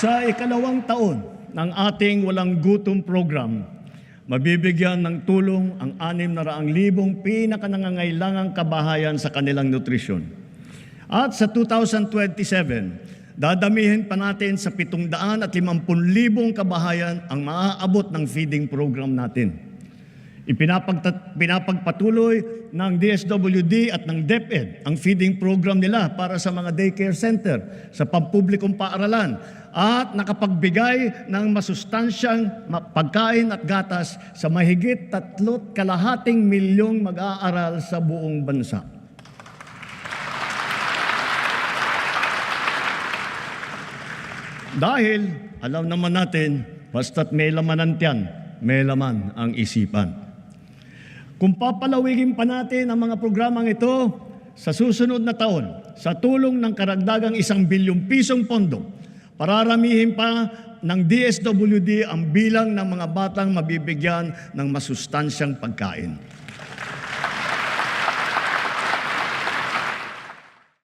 Sa ikalawang taon ng ating walang gutom program, mabibigyan ng tulong ang anim na raang libong pinakanangangailangang kabahayan sa kanilang nutrisyon. At sa 2027, dadamihin pa natin sa 750,000 kabahayan ang maaabot ng feeding program natin. Ipinapagta- pinapagpatuloy ng DSWD at ng DepEd ang feeding program nila para sa mga daycare center sa pampublikong paaralan at nakapagbigay ng masustansyang ma- pagkain at gatas sa mahigit tatlot kalahating milyong mag-aaral sa buong bansa. Dahil alam naman natin, basta't may laman ang tiyan, may laman ang isipan. Kung papalawigin pa natin ang mga programang ito sa susunod na taon, sa tulong ng karagdagang isang bilyong pisong pondo, pararamihin pa ng DSWD ang bilang ng mga batang mabibigyan ng masustansyang pagkain.